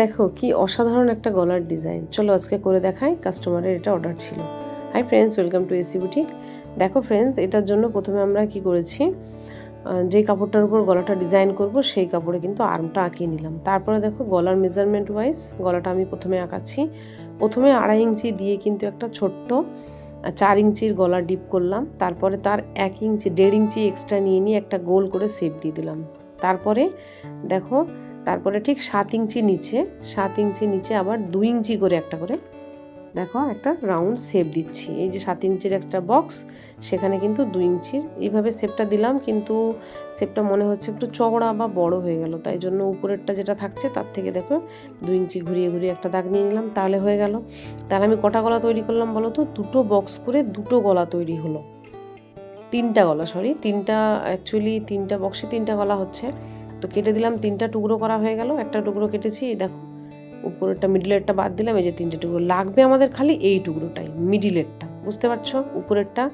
দেখো, কি অসাধারণ একটা গলার ডিজাইন। চলো আজকে করে দেখাই কাস্টমারের এটা অর্ডার ছিল। Hi friends welcome to AC boutique দেখো ফ্রেন্ডস এটার জন্য প্রথমে আমরা কি করেছি যে কাপড়টার উপর গলাটা ডিজাইন করব, সেই কাপড়ে কিন্তু আর্মটা আঁকিয়ে নিলাম। তারপরে দেখো, গলার মেজারমেন্ট ওয়াইজ গলাটা আমি প্রথমে আঁকাচ্ছি। প্রথমে আড়াই ইঞ্চি দিয়ে কিন্তু একটা ছোট্ট চার ইঞ্চির গলা ডিপ করলাম। তারপরে তার এক ইঞ্চি, দেড় ইঞ্চি এক্সট্রা নিয়ে নিয়ে একটা গোল করে শেপ দিয়ে দিলাম। তারপরে দেখো তারপরে ঠিক সাত ইঞ্চি নিচে, সাত ইঞ্চি নিচে আবার দুই ইঞ্চি করে একটা করে, দেখো একটা রাউন্ড শেপ দিচ্ছি। এই যে সাত ইঞ্চির একটা বক্স সেখানে কিন্তু দুই ইঞ্চির, এইভাবে শেপটা দিলাম কিন্তু শেপটা মনে হচ্ছে একটু চওড়া বা বড় হয়ে গেল। তাই জন্য উপরেরটা যেটা থাকছে তার থেকে দেখো দুই ইঞ্চি ঘুরিয়ে ঘুরিয়ে একটা দাগ নিয়ে নিলাম, তাহলে হয়ে গেল। তাহলে আমি কটা গলা তৈরি করলাম বলো তো? দুটো বক্স করে দুটো গলা তৈরি হলো। তিনটা গলা সরি তিনটা অ্যাকচুয়ালি তিনটা বক্সে তিনটা গলা হচ্ছে। তো কেটে দিলাম, তিনটা টুকরো করা হয়ে গেল, একটা টুকরো কেটেছি, দেখো, উপরেরটা মিডিলেরটা বাদ দিলাম, এই যে তিনটে টুকরো লাগবে আমাদের খালি এই টুকরোটাই মিডিলেরটা বুঝতে পারছ? উপরেরটা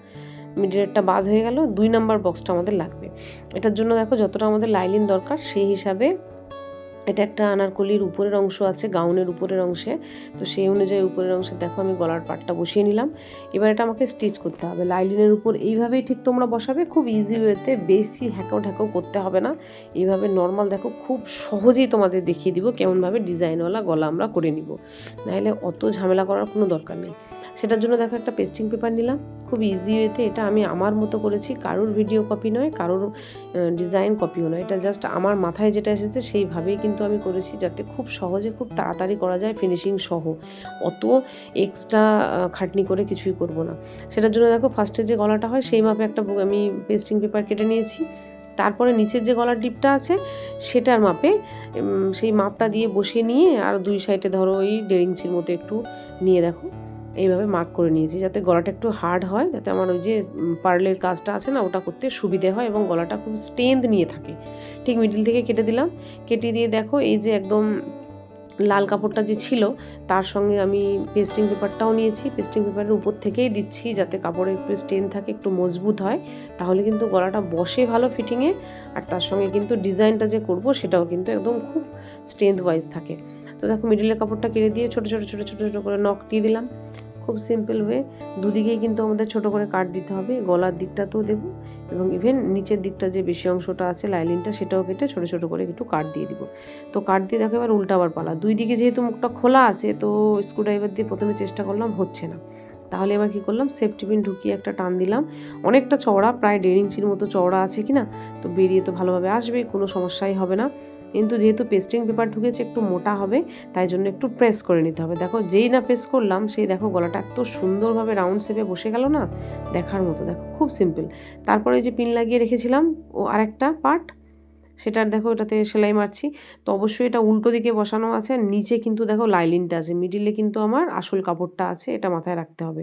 মিডিলেরটা বাদ হয়ে গেল, দুই নাম্বার বক্সটা আমাদের লাগবে। এটার জন্য দেখো যতটা আমাদের লাইলিন দরকার, সেই হিসাবে এটা একটা আনারকলির উপরের অংশ আছে, গাউনের উপরের অংশে। তো সেই অনুযায়ী উপরের অংশে দেখো আমি গলার পাটটা বসিয়ে নিলাম। এবার এটা আমাকে স্টিচ করতে হবে। লাইলিনের উপর এইভাবেই ঠিক তোমরা বসাবে, খুব ইজি ওয়েতে বেশি হ্যাকাও ঢ্যাকাও করতে হবে না। এইভাবে নর্মাল দেখো, খুব সহজেই তোমাদের দেখিয়ে দিব কেমনভাবে ডিজাইনওয়ালা গলা আমরা করে নিব। নাহলে অত ঝামেলা করার কোনো দরকার নেই। সেটার জন্য দেখো একটা পেস্টিং পেপার নিলাম। খুব ইজি ওয়েতে এটা আমি আমার মতো করেছি। কারোর ভিডিও কপি নয়, কারোর ডিজাইন কপিও নয়। এটা জাস্ট আমার মাথায় যেটা এসেছে সেইভাবেই কিন্তু আমি করেছি যাতে খুব সহজে, খুব তাড়াতাড়ি করা যায় ফিনিশিং সহ। অত এক্সট্রা খাটনি করে কিছুই করব না। সেটার জন্য দেখো ফার্স্টে যে গলাটা হয় সেই মাপে একটা আমি পেস্টিং পেপার কেটে নিয়েছি। তারপরে নিচের যে গলার ডিপটা আছে সেটার মাপে সেই মাপটা দিয়ে বসিয়ে নিয়ে আর দুই সাইডে ধরো ওই দেড় ইঞ্চির মতো একটু নিয়ে দেখো। এইভাবে মার্ক করে নিয়েছি যাতে গলাটা একটু হার্ড হয়, যাতে আমার ওই যে পার্লের কাজটা আছে না, ওটা করতে সুবিধে হয় এবং গলাটা খুব স্ট্রেংথ নিয়ে থাকে। ঠিক মিডিল থেকে কেটে দিলাম। কেটে দিয়ে দেখো এই যে একদম লাল কাপড়টা যে ছিল, তার সঙ্গে আমি পেস্টিং পেপারটাও নিয়েছি। পেস্টিং পেপারের উপর থেকেই দিচ্ছি যাতে কাপড়ে একটু স্টেন থাকে, একটু মজবুত হয়। তাহলে কিন্তু গলাটা বসে ভালো ফিটিংয়ে আর তার সঙ্গে কিন্তু ডিজাইনটা যে করব, সেটাও কিন্তু একদম খুব স্ট্রেন্থ ওয়াইজ থাকে। তো দেখো মিডিলের কাপড়টা কেটে দিয়ে ছোটো ছোটো ছোটো ছোটো ছোটো করে নখ দিয়ে দিলাম। খুব সিম্পল ওয়ে দুদিকেই কিন্তু আমাদের ছোট করে কাট দিতে হবে। গলার দিকটাতেও দেবো এবং ইভেন নিচের দিকটা যে বেশি অংশটা আছে লাইলিনটা সেটাও কেটে ছোটো ছোটো করে একটু কাট দিয়ে দিব। তো কাট দিয়ে দেখো এবার উল্টাবার পালা। দুই দিকে যেহেতু মুখটা খোলা আছে, তো স্ক্রুড্রাইভার দিয়ে প্রথমে চেষ্টা করলাম হচ্ছে না। তাহলে এবার কী করলাম? সেফটি পিন ঢুকিয়ে একটা টান দিলাম। অনেকটা চওড়া, প্রায় দেড় ইঞ্চির মতো চওড়া আছে কি না তো বেরিয়ে তো ভালোভাবে আসবে কোনো সমস্যাই হবে না। কিন্তু যেহেতু পেস্টিং পেপার ঢুকেছে একটু মোটা হবে, তাই জন্য একটু প্রেস করে নিতে হবে। দেখো, যেই না প্রেস করলাম, সেই দেখো গলাটা এত সুন্দরভাবে রাউন্ড শেপে বসে গেল না? দেখার মতো, দেখো, খুব সিম্পল তারপরে যে পিন লাগিয়ে রেখেছিলাম, ও আরেকটা পার্ট সেটার দেখো এটাতে সেলাই মারছি। তো অবশ্যই এটা উল্টো দিকে বসানো আছে আর নিচে কিন্তু দেখো লাইলিনটা আছে মিডিলে কিন্তু আমার আসল কাপড়টা আছে, এটা মাথায় রাখতে হবে।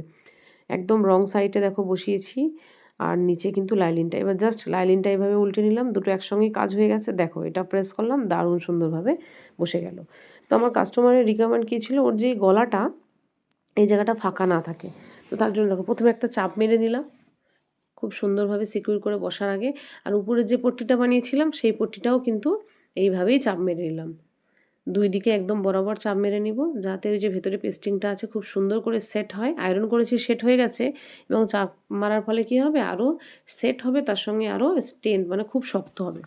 একদম রং সাইডে দেখো বসিয়েছি। আর নিচে কিন্তু লাইলিনটা, এবার জাস্ট লাইলিনটা এভাবে উল্টে নিলাম, দুটো একসঙ্গেই কাজ হয়ে গেছে। দেখো, এটা প্রেস করলাম, দারুণ সুন্দরভাবে বসে গেল। তো আমার কাস্টমারের রিকোয়ারমেন্ট কী ছিল? ওর যে গলাটা, এই জায়গাটা ফাঁকা না থাকে। তো তার জন্য দেখো, প্রথমে একটা চাপ মেরে নিলাম, খুব সুন্দরভাবে সিকিউর করে বসার আগে। আর উপরে যে পট্টিটা বানিয়েছিলাম, সেই পট্টিটাও কিন্তু এইভাবেই চাপ মেরে নিলাম। দুই দিকে একদম বরাবর চাপ মেরে নিব। যাতে ওই যে ভেতরে পেস্টিংটা আছে, খুব সুন্দর করে সেট হয়। আয়রন করেছি সেট হয়ে গেছে এবং চাপ মারার ফলে কী হবে? আরও সেট হবে, তার সঙ্গে আরও স্ট্রেন্থ মানে খুব শক্ত হবে।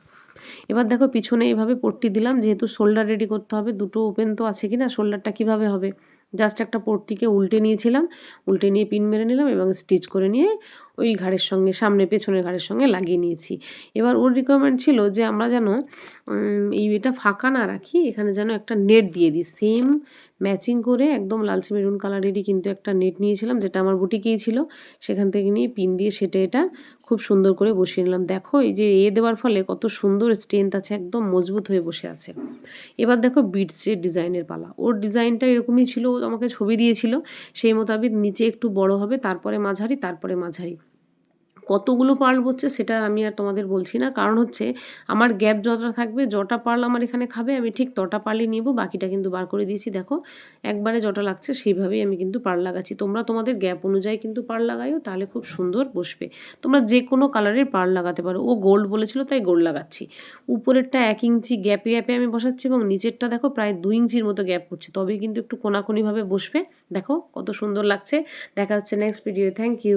এবার দেখো পিছনে এইভাবে পট্টি দিলাম, যেহেতু শোল্ডার রেডি করতে হবে, দুটো ওপেন তো আছে কি না শোল্ডারটা কীভাবে হবে? জাস্ট একটা পট্টিকে উল্টে নিয়েছিলাম, উল্টে নিয়ে পিন মেরে নিলাম এবং স্টিচ করে নিয়ে ওই ঘাড়ের সঙ্গে, সামনে পেছনের ঘাড়ের সঙ্গে লাগিয়ে নিয়েছি। এবার ওর রিকোয়ারমেন্ট ছিল যে আমরা যেন এই এটা ফাঁকা না রাখি, এখানে যেন একটা নেট দিয়ে দিই। সেম ম্যাচিং করে একদম লালচে মেরুন কালারেরই কিন্তু একটা নেট নিয়েছিলাম, যেটা আমার বুটিকেই ছিল। সেখান থেকে নিয়ে পিন দিয়ে সেটা এটা খুব সুন্দর করে বসিয়ে নিলাম। দেখো এই যে এ দেওয়ার ফলে কত সুন্দর স্ট্রেন্থ আছে, একদম মজবুত হয়ে বসে আছে। এবার দেখো বিটসের ডিজাইনের পালা। ওর ডিজাইনটা এরকমই ছিল, ও আমাকে ছবি দিয়েছিল। সেই মোতাবেক নিচে একটু বড় হবে, তারপরে মাঝারি তারপরে মাঝারি। কতগুলো পার্ল বসছে সেটা আমি আর তোমাদের বলছি না। কারণ হচ্ছে আমার গ্যাপ যতটা থাকবে, যটা পার্ল আমার এখানে খাবে, আমি ঠিক তটা পার্লই নিব, বাকিটা কিন্তু বার করে দিয়েছি। দেখো, একবারে যটা লাগছে সেইভাবেই আমি কিন্তু পার্ল লাগাচ্ছি। তোমরা তোমাদের গ্যাপ অনুযায়ী কিন্তু পার্ল লাগাইও, তাহলে খুব সুন্দর বসবে। তোমরা যে কোনো কালারের পার্ল লাগাতে পারো। ও গোল্ড বলেছিল, তাই গোল্ড লাগাচ্ছি। উপরেরটা এক ইঞ্চি গ্যাপে গ্যাপে আমি বসাচ্ছি এবং নিচেরটা দেখো প্রায় দুই ইঞ্চির মতো গ্যাপ করছে। তবেই কিন্তু একটু কোনাকুনিভাবে বসবে। দেখো, কত সুন্দর লাগছে। দেখা হচ্ছে নেক্সট ভিডিও থ্যাংক ইউ